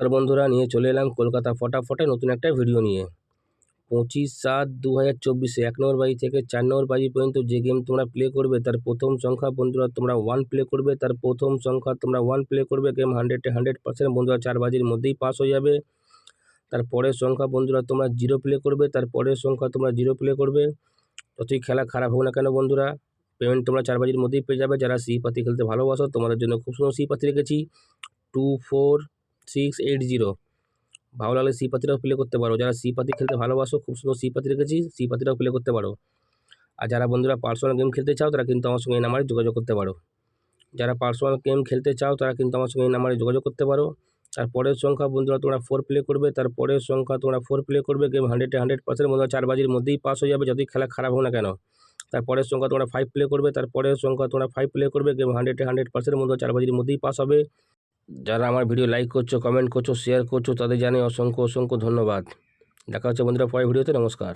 নমস্কার বন্ধুরা, নিয়ে চলে এলাম কলকাতা ফটাফটে নতুন একটা ভিডিও নিয়ে। পঁচিশ সাত দু হাজার চব্বিশে এক নম্বর বাজি থেকে চার নম্বর বাজি পর্যন্ত যে গেম তোমরা প্লে করবে, তার প্রথম সংখ্যা বন্ধুরা তোমরা ওয়ান প্লে করবে, তার প্রথম সংখ্যা তোমরা ওয়ান প্লে করবে গেম হান্ড্রেডে হান্ড্রেড পার্সেন্ট বন্ধুরা চার বাজির মধ্যেই পাস হয়ে যাবে। তার পরের সংখ্যা বন্ধুরা তোমরা জিরো প্লে করবে, তার পরের সংখ্যা তোমরা জিরো প্লে করবে। যতই খেলা খারাপ হোক না কেন বন্ধুরা পেমেন্ট তোমরা চার বাজির মধ্যেই পেয়ে যাবে। যারা সি পাতি খেলতে ভালোবাসো, তোমাদের জন্য খুব সুন্দর সি পাতি রেখেছি। Two four six eight zero ভালো লাগলে সি পাতিটাও প্লে করতে পারো। যারা সি পাতি খেলতে ভালোবাসো, খুব সুন্দর সি পাতি রেখেছি সি পাতিটাও প্লে করতে পারো। আর যারা বন্ধুরা পার্সোনাল গেম খেলতে চাও, তারা কিন্তু আমার সঙ্গে এই নাম্বারে যোগাযোগ করতে পারো। যারা পার্সোনাল গেম খেলতে চাও, তারা কিন্তু আমার সঙ্গে এই নাম্বারে যোগাযোগ করতে পারো। তার পরের সংখ্যা বন্ধুরা তোমরা ফোর প্লে করবে, তার পরের সংখ্যা তোমরা ফোর প্লে করবে গেম হান্ড্রেডে হান্ড্রেড পার্সেন্ট বন্ধুরা চার বাজির মধ্যেই পাস হয়ে যাবে, যতই খেলা খারাপ হোক না কেন। তার পরের সংখ্যা তোমরা ফাইভ প্লে করবে, তার পরের সংখ্যা তোমরা ফাইভ প্লে করবে গেম হান্ড্রেডে হান্ড্রেড পার্সেন্ট বন্ধুরা চার বাজির মধ্যেই পাস হবে। যারা আমার ভিডিও লাইক করছ কমেন্ট করছ শেয়ার করছ, তাদের জানে অসংখ্য অসংখ্য ধন্যবাদ। দেখা হচ্ছে বন্ধুরা পরের ভিডিওতে, নমস্কার।